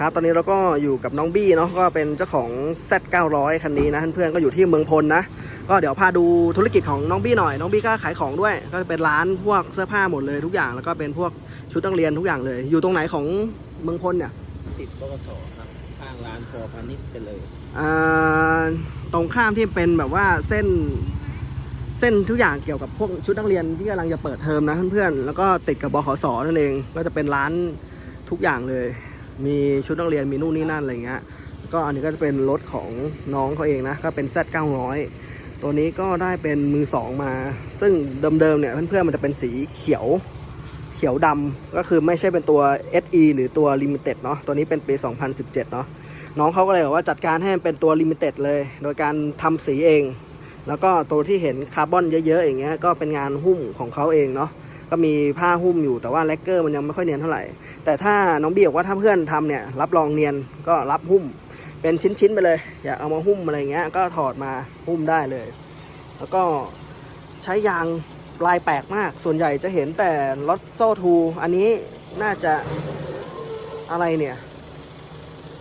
ครับตอนนี้เราก็อยู่กับน้องบี้เนาะก็เป็นเจ้าของ Z900 คันนี้นะเพื่อนๆก็อยู่ที่เมืองพลนะ ก็เดี๋ยวพาดูธุรกิจของน้องบี้หน่อย น้องบี้ก็ขายของด้วย ก็เป็นร้านพวกเสื้อผ้าหมดเลยทุกอย่างแล้วก็เป็นพวกชุดนักเรียนทุกอย่างเลย อยู่ตรงไหนของเมืองพลเนี่ยติดปกสครับข้างร้านพอพาณิชย์ไปเลยอ่าตรงข้ามที่เป็นแบบว่าเส้นเส้นทุกอย่างเกี่ยวกับพวกชุดนักเรียนที่กำลังจะเปิดเทอมนะเพื่อนๆแล้วก็ติดกับบขสนั่นเองก็จะเป็นร้านทุกอย่างเลย มีชุดนักเรียนมีนู่นนี่นั่นอะไรเงี้ยก็อันนี้ก็จะเป็นรถของน้องเขาเองนะก็เป็น Z900 ตัวนี้ก็ได้เป็นมือสองมา ซึ่งเดิมๆเนี่ยเพื่อนๆมันจะเป็นสีเขียวเขียวดำก็คือไม่ใช่เป็นตัว SE หรือตัว Limited เนาะตัวนี้เป็นปี 2017 เนาะน้องเขาก็เลยบอกว่าจัดการให้มันเป็นตัว Limited เลย โดยการทำสีเอง แล้วก็ตัวที่เห็นคาร์บอนเยอะๆอย่างเงี้ยก็เป็นงานหุ้มของเขาเองเนาะ ก็มีผ้าหุ้มอยู่แต่ว่าแลกเกอร์มันยังไม่ค่อยเนียนเท่าไหร่ แต่ถ้าน้องบีบอกว่าถ้าเพื่อนทำเนี่ยรับรองเนียนก็รับหุ้ม เป็นชิ้นๆไปเลย อยากเอามาหุ้มอะไรเงี้ยก็ถอดมาหุ้มได้เลย แล้วก็ใช้ยางลายแปลกมาก ส่วนใหญ่จะเห็นแต่ลอตโซทูอันนี้น่าจะอะไรเนี่ย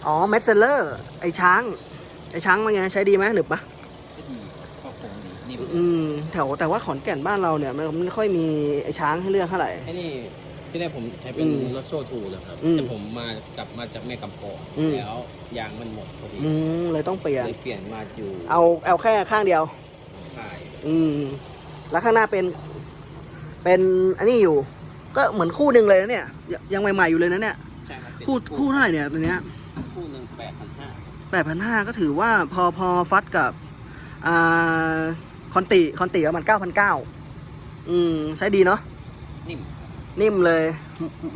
อ๋อเมสเซเลอร์ไอช้าง ไอช้างมันไงใช้ดีไหมหนึบปะก็ดีก็คงดีนิ่มอืม แถวแต่ว่าขอนแก่นบ้านเราเนี่ยมันไม่ค่อยมีไอช้างให้เลือกเท่าไหร่ ไอ้นี่ที่แรกผมใช้เป็นอืมรถโซ่ทูเลยครับอืมแต่ผมมากลับมาจากแม่กำปองอืม แล้วยางมันหมดพอดีอืมเลยต้องเปลี่ยน เลยเปลี่ยนมาอยู่เอาเอาแค่ข้างเดียวขายอืม แล้วข้างหน้าเป็น เป็นอันนี้อยู่ ก็เหมือนคู่หนึ่งเลยนะเนี่ยยังยังใหม่ๆอยู่เลยนะเนี่ย ใช่ครับเป็นคู่คู่เท่าไหร่เนี่ยตัวเนี้ยคู่หนึ่งแปดพันห้าแปดพันห้าก็ถือว่าพอพอฟัดกับ อ่า คอนติคอนติประมาณเก้าพันเก้าอืม ใช้ดีเนาะนิ่มนิ่มเลย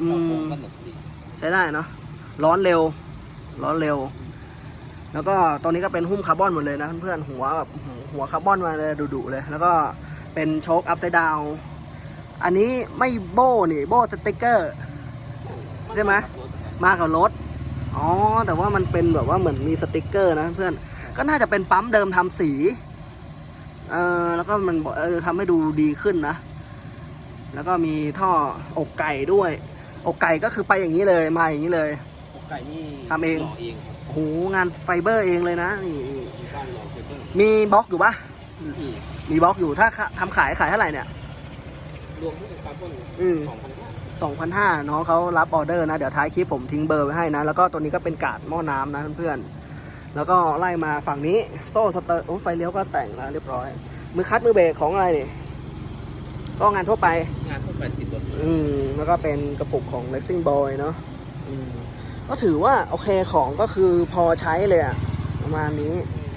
อืก็คงมก็หนุกดีใช้ได้เนาะร้อนเร็ว ร้อนเร็ว แล้วก็ตรงนี้ก็เป็นหุ้มคาร์บอนหมดเลยนะเพื่อนๆหัวแบบหัวคาร์บอนมาเลยดุๆเลย แล้วก็เป็นโชคอัพไซด์ดาวอันนี้ไม่โบ้นี่ โบ้สติ๊กเกอร์ใช่ไหมมากับรถอ๋อแต่ว่ามันเป็นแบบว่าเหมือนมีสติกเกอร์นะเพื่อนก็น่าจะเป็นปั๊มเดิมทำสี เออแล้วก็มันบอกเออทำให้ดูดีขึ้นนะ แล้วก็มีท่ออกไก่ด้วย อกไก่ก็คือไปอย่างนี้เลยมาอย่างนี้เลยอกไก่นี่ทำเองหล่อเองครับโอ้โหงานไฟเบอร์เองเลยนะนี่นี่ที่บ้านหล่อเฟเบอร์มีบล็อกอยู่ปะนี่มีบล็อกอยู่ถ้าทำขายขายเท่าไหร่เนี่ย รวมทั้งคาร์บอนอืม สองพันห้า2,500น้องเขารับออเดอร์นะ เดี๋ยวท้ายคลิปผมทิ้งเบอร์ไว้ให้นะ แล้วก็ตัวนี้ก็เป็นกาดหม้อน้ำนะเพื่อนๆ แล้วก็ไล่มาฝั่งนี้โซ่สเตอร์โอ้ไฟเลี้ยวก็แต่งแล้วเรียบร้อย มือคัดมือเบรกของอะไรนี่ก็งานทั่วไปงานทั่วไปติดรถอืมแล้วก็เป็นกระปุกของ Racing Boy เนาะอืมก็ถือว่าโอเคของก็คือพอใช้เลยอะประมาณนี้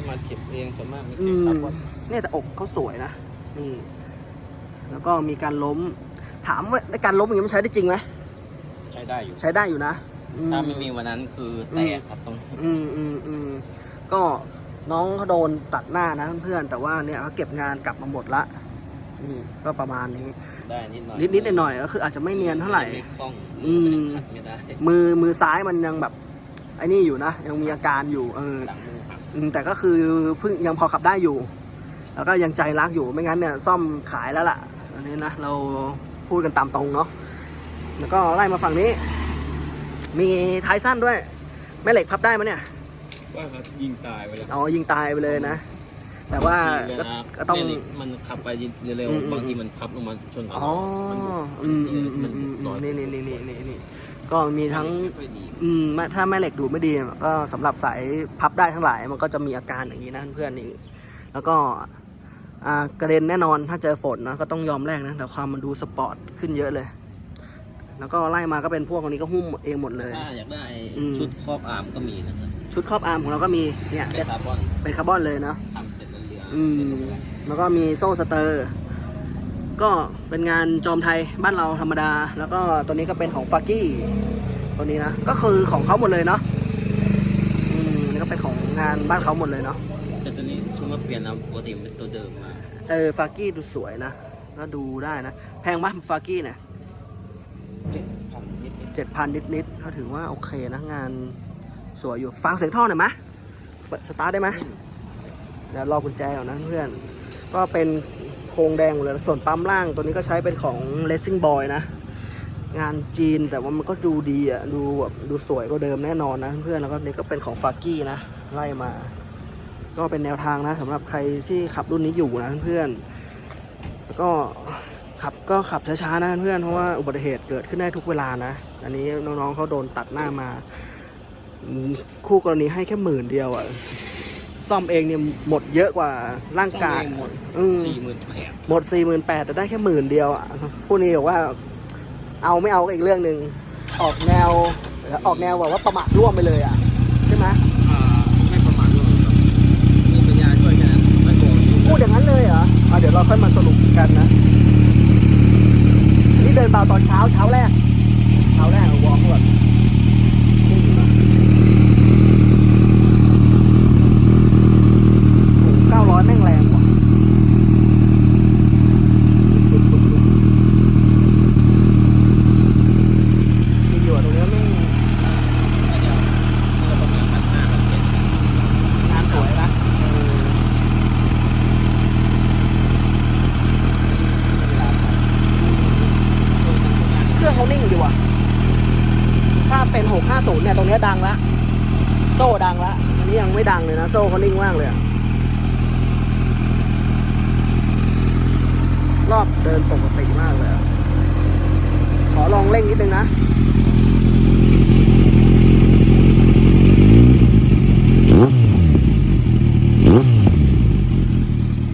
มาเก็บเองส่วนมากมีอืเก็บมคาร์บอนเนี่ยแต่อกเขาสวยนะนี่แล้วก็มีการล้ม ถามว่าในการล้มอย่างนี้มันใช้ได้จริงไหมใช้ได้อยู่ ใช้ได้อยู่นะ อืถ้าไม่มีวันนั้นคือแตกครับตรงอืมอืมอืมก็น้องเขาโดนตัดหน้านะเพื่อนๆแต่ว่าเนี่ยเขาเก็บงานกลับมาหมดละนี่ก็ประมาณนี้ ได้นิดหน่อยนิดนิดหน่อยๆก็คืออาจจะไม่เนียนเท่าไหร่ ไม่คล่องอืม ขัดไม่ได้มือมือซ้ายมันยังแบบไอ้นี่อยู่นะ ยังมีอาการอยู่เออ หลังมือหักอืมแต่ก็คือเพิ่งยังพอขับได้อยู่ แล้วก็ยังใจรักอยู่ไม่งั้นเนี่ยซ่อมขายแล้วล่ะ อันนี้นะเราพูดกันตามตรงเนาะแล้วก็ไล่มาฝั่งนี้ มีท้ายสั้นด้วย แม่เหล็กพับได้ไหมเนี่ย ว่าครับยิงตายไปแล้วอ๋อยิงตายไปเลยนะ แต่ว่าก็ก็ต้องมันขับไปเร็วอืมอืม ๆบางทีมันขับลงมาชนกับอ๋อ มันอืมอืมอืมัมนอืมลอยนี่นี่นี่นี่นี่นี่ก็มีทั้ง ไม่ค่อยดีอืมไม่ถ้าแม่เหล็กดูดไม่ดีก็สำหรับสายพับได้ทั้งหลาย มันก็จะมีอาการอย่างนี้นะเพื่อนนี่แล้วก็อ่ากระเด็นแน่นอนถ้าเจอฝนนะก็ต้องยอมแลกนะแต่ความมันดูสปอร์ตขึ้นเยอะเลย แล้วก็ไล่มาก็เป็นพวกอันนี้ก็หุ้มเองหมดเลย ถ้าอยากได้อืม ชุดครอบอาร์มก็มีนะครับชุดครอบอาร์มของเราก็มีเนี่ยเป็เซ็นตคาร์บอนเป็นคาร์บอนเลยเนาะ ทำเสร็จแล้วเหลืออืม แล้วก็มีโซ่สเตอร์ ก็เป็นงานจอมไทยบ้านเราธรรมดา แล้วก็ตัวนี้ก็เป็นของฟากี้ตัวนี้นะ ก็คือของเขาหมดเลยเนาะอืมนี่ก็เป็นของงานบ้านเขาหมดเลยเนาะ แต่ตัวนี้ซุมมาเปลี่ยนเอาปกติมันเป็นตัวเดิมมา เออฟากี้ดูสวยนะ ก็ดูได้นะ แพงปะฟากี้เนี่ย เจ็ดพันนิดเจ็ดพันนิดๆก็ถือว่าโอเคนะงานสวยอยู่ฟังเสียงท่อหน่อยมะเปิดสตาร์ทได้ไหมๆเดี๋ยวรอกุญแจก่อนนะเพื่อน ก็เป็นโครงแดงหมดเลยส่วนปั๊มล่างตัวนี้ก็ใช้เป็นของ Racing Boy นะ งานจีนแต่ว่ามันก็ดูดีอะดูแบบดูสวยกว่าเดิมแน่นอนนะเพื่อนแล้วก็นี่ก็เป็นของฟากี้นะไล่มา ก็เป็นแนวทางนะสำหรับใครที่ขับรุ่นนี้อยู่นะเพื่อนแล้วก็ ขับก็ขับช้าๆนะเพื่อนเพราะว่าอุบัติเหตุเกิดขึ้นได้ทุกเวลานะ อันนี้น้องๆเขาโดนตัดหน้ามาอืมคู่กรณีให้แค่หมื่นเดียวอะซ่อมเองเนี่ยหมดเยอะกว่าร่างกายหมดอืมสี่หมื่นแปดหมดสี่หมื่นแปดแต่ได้แค่หมื่นเดียวอะผู้นี้บอกว่า เอาไม่เอาก็อีกเรื่องหนึ่งออกแนวออกแนวแบบว่าประมาทร่วมไปเลยอะใช่ไหมอ่าไม่ประมาทด้วยครับมีปัญญาช่วยแค่นั้นไม่โกงพูดอย่างนั้นเลยเหรออะเดี๋ยวเราค่อยมาสรุปกันนะอันนี่ เดินเบาตอนเช้าเช้าแรกเช้าแรกวอร์มแบบนิ่งมาโอ้เก้าร้อยแม่งแรงว่ะมีอยู่อะตรงนี้แม่ง น่าจะน่าจะประมาณพันห้าพันเจ็ด งานสวยนะเออเครื่อ งเขานิ่งดีว่ะถ้าเป็น650เนี่ยตรงนี้ดังละโซ่ดังละอันนี้ยังไม่ดังเลยนะ โซ่เขานิ่งมากเลยรอบเดินปกติมากเลยขอลองเร่งนิดนึงนะ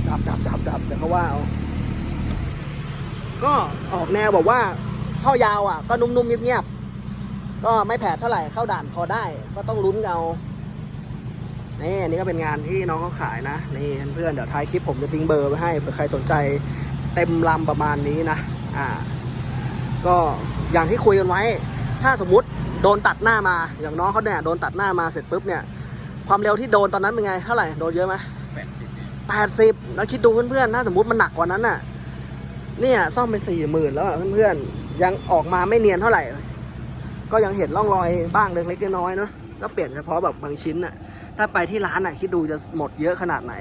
ดับดับดับดับเดี๋ยวเขาว่าเอาก็ออกแนวแบบว่า ท่อยาวอะก็นุ่มๆเงียบๆก็ไม่แผดเท่าไหร่เข้าด่านพอได้ ก็ต้องลุ้นเอานี่อันนี้ก็เป็นงานที่น้องเขาขายนะนี่เพื่อนๆเดี๋ยวท้ายคลิปผมจะทิ้งเบอร์ไว้ให้เผื่อใครสนใจเต็มลำประมาณนี้นะอ่า ก็อย่างที่คุยกันไว้ ถ้าสมมุติโดนตัดหน้ามาอย่างน้องเขาเนี่ยโดนตัดหน้ามาเสร็จปุ๊บเนี่ย ความเร็วที่โดนตอนนั้นเป็นไงเท่าไหร่โดนเยอะไหมแปดสิบแปดสิบแล้วคิดดูเพื่อนๆถ้าสมมติมันหนักกว่านั้นน่ะ เนี่ยซ่อมไปสี่หมื่นแล้วอะเพื่อนๆ ยังออกมาไม่เนียนเท่าไหร่ ก็ยังเห็นร่องรอยบ้างเล็กๆน้อยๆเนาะก็เปลี่ยนเฉพาะแบบบางชิ้นน่ะถ้าไปที่ร้านน่ะคิดดูจะหมดเยอะขนาดไหน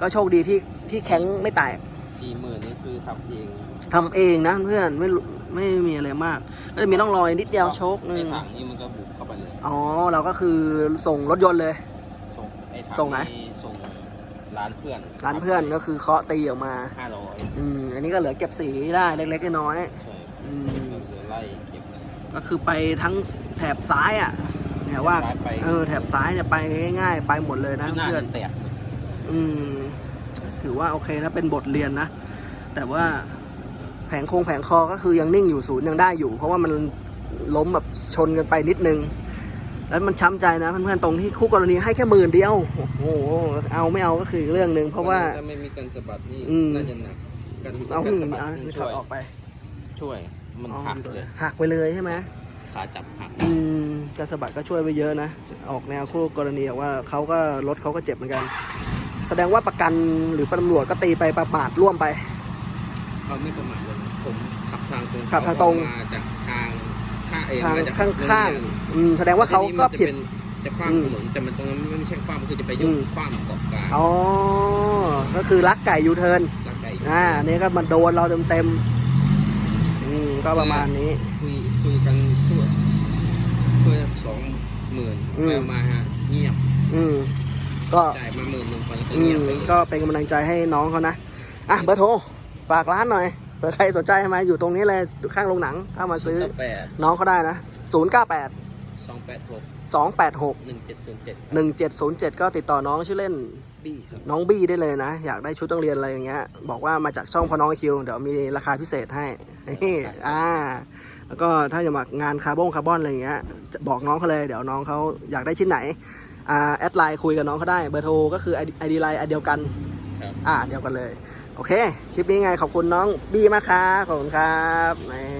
ก็โชคดีที่ที่แข็งไม่แตกสี่หมื่นนี่คือทำเองทำเองนะเพื่อนไม่รู้ไม่มีอะไรมาก ก็จะมีร่องรอยนิดเดียวโชคนึไอ้งถังนี่มันก็บุกเข้าไปเลยอ๋อเราก็คือส่งรถยนต์เลย ส่งไอ้ถัส่งไหนส่งร้านเพื่อนร้านเพื่อนก็คือเคาะตีออกมาห้าร้อยอืมอันนี้ก็เหลือเก็บสีได้เล็กๆน้อยๆใช่ อืมก็คือไล่เก็บก็คือไปทั้งแถบซ้ายอะเนี่ยว่าซ้ายไปเออแถบซ้ายเนี่ยไปง่ายๆ ไปหมดเลยนะหน้าเพื่อนจะแตกอืมถือว่าโอเคนะเป็นบทเรียนนะ แต่ว่าแผงโครงแผงคอก็คือยังนิ่งอยู่ศูนย์ยังได้อยู่ เพราะว่ามันล้มแบบชนกันไปนิดนึง แล้วมันช้ำใจนะเพื่อนๆตรงที่คู่กรณีให้แค่หมื่นเดียวโอ้โหเอาไม่เอาก็คืออีกเรื่องหนึ่งเพราะว่าถ้าไม่มีการสะบัดนี่อืมน่าจะหนักการเอาการหนีสะบัดเอานี่ถช่อวดยออกไป ช่วย มันอ๋อหักเลย หักไปเลยใช่ไหมขาจับหัก อืมการสะบัดก็ช่วยไปเยอะนะ ออกแนวคู่กรณีบอกว่าเขาก็รถเขาก็เจ็บเหมือนกัน แสดงว่าประกันหรือตำรวจก็ตีไปประมาทร่วมไป เขาไม่ประมาทเลยผมขับทางตรงขับทางตรงมาจากทางข้างเองทางมาจากข้างๆอืมแสดงว่าเขาก็ผิด จะคว้ามถนนแต่มันตรงนั้นไม่ใช่คว้ามคือจะไปยอืกมคว้ามเกาะกลางอ๋อ ก็คือลักไก่ยูเทิร์นร่างกายอ่าอันนี้ก็มาโดนเราเต็มๆอืม ก็ประมาณนี้ คุยคุยกันช่วยช่วยสองหมื่นอืม แล้วมาฮะเงียบอืมก็จ่ายมาหมื่นหนึ่งพันก็อืเงียมบไปเลยก็เป็นกำลังใจให้น้องเขานะ อะเบอร์โทรฝากร้านหน่อยเผื่อใครสนใจมาอยู่ตรงนี้เลยอยู่ข้างโรงหนังถ้ามาซื้อแปดน้องเขาได้นะ 0 9 8 สองแปดหก2 8 6 หนึ่งเจ็ดศูนย์เจ็ด1707 ก็ติดต่อน้องชื่อเล่น บี้ครับน้องบี้ได้เลยนะ อยากได้ชุดต้องเรียนอะไรอย่างเงี้ย บอกว่ามาจากช่องพอน้องคิว เดี๋ยวมีราคาพิเศษให้นี่อ่า แล้วก็ถ้าจะมางานคาร์บอนคาร์บอนอะไรอย่างเงี้ยจะบอกน้องเขาเลย เดี๋ยวน้องเขาอยากได้ชิ้นไหนอ่าแอดไลน์คุยกับน้องเขาได้เบอร์โทรก็คือไอดีไลน์เดียวกันครับอ่าเดียวกันเลย โอเค คลิปนี้ไงขอบคุณน้องบี้มากครับขอบคุณครับนี่